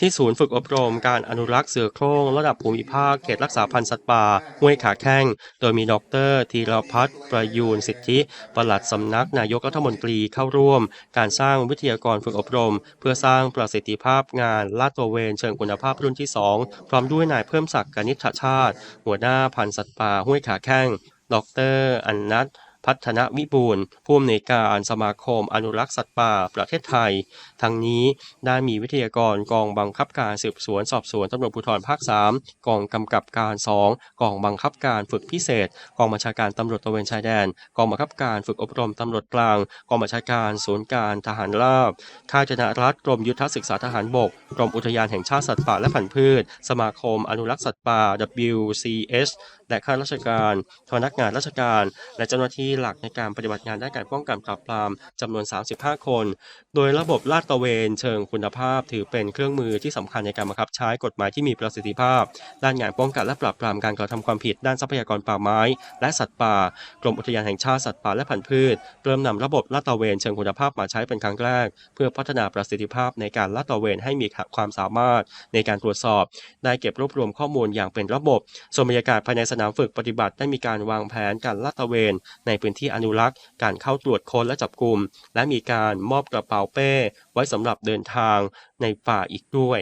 ที่ศูนย์ฝึกอบรมการอนุรักษ์เสือโคร่งระดับภูมิภาคเขตรักษาพันธุ์สัตว์ป่าห้วยขาแข้ง โดยมีดรธีรพัฒน์ประยูนสิทธิปลัดสำนักนายกรัฐมนตรีเข้าร่วม การสร้างวิทยากรฝึกอบรม เพื่อสร้างประสิทธิภาพงานลาดตระเวนเชิงคุณภาพรุ่นที่ 2 พร้อมด้วยนายเพิ่มศักดิ์กนิษฐชาติ หัวหน้าพันธุ์สัตว์ป่าห้วยขาแข้ง ดรอันนัท พัฒนวิบูลย์ผู้อำนวยการสมาคมอนุรักษ์สัตว์ป่าประเทศไทย ทั้งนี้ได้มีวิทยากรกองบังคับการสืบสวนสอบสวนตำรวจภูธรภาค 3 กองกำกับการ 2 กองบังคับการฝึกพิเศษ กองบัญชาการตำรวจตระเวนชายแดน กองบังคับการฝึกอบรมตำรวจกลาง กองบัญชาการศูนย์การทหารราบค่ายจนารัฐกรมยุทธศึกษาทหารบก กรมอุทยานแห่งชาติสัตว์ป่าและพันธุ์พืช สมาคมอนุรักษ์สัตว์ป่า WCS และข้าราชการพนักงานราชการ และเจ้าหน้าที่หลักในการปฏิบัติงานด้านการป้องกันปราบปรามจำนวน 35 คน โดยระบบลาดตระเวนเชิงคุณภาพ ถือเป็นเครื่องมือที่สำคัญในการบังคับใช้กฎหมายที่มีประสิทธิภาพ ด้านงานป้องกันและปราบปรามการกระทำความผิดด้านทรัพยากรป่าไม้ และสัตว์ป่ากรมอุทยานแห่งชาติสัตว์ป่าและพันธุ์พืช เริ่มนำระบบลาดตระเวนเชิงคุณภาพมาใช้เป็นครั้งแรก เพื่อพัฒนาประสิทธิภาพในการลาดตระเวนให้มีความสามารถในการตรวจสอบ ได้เก็บรวบรวมข้อมูลอย่างเป็นระบบส่วนบรรยากาศภายในสนามฝึกปฏิบัติได้มีการวางแผนการลาดตระเวนในพื้นที่อนุรักษ์ การเข้าตรวจค้นและจับกลุ่ม และมีการมอบกระเป๋าเป้ ไว้สำหรับเดินทางในป่าอีกด้วย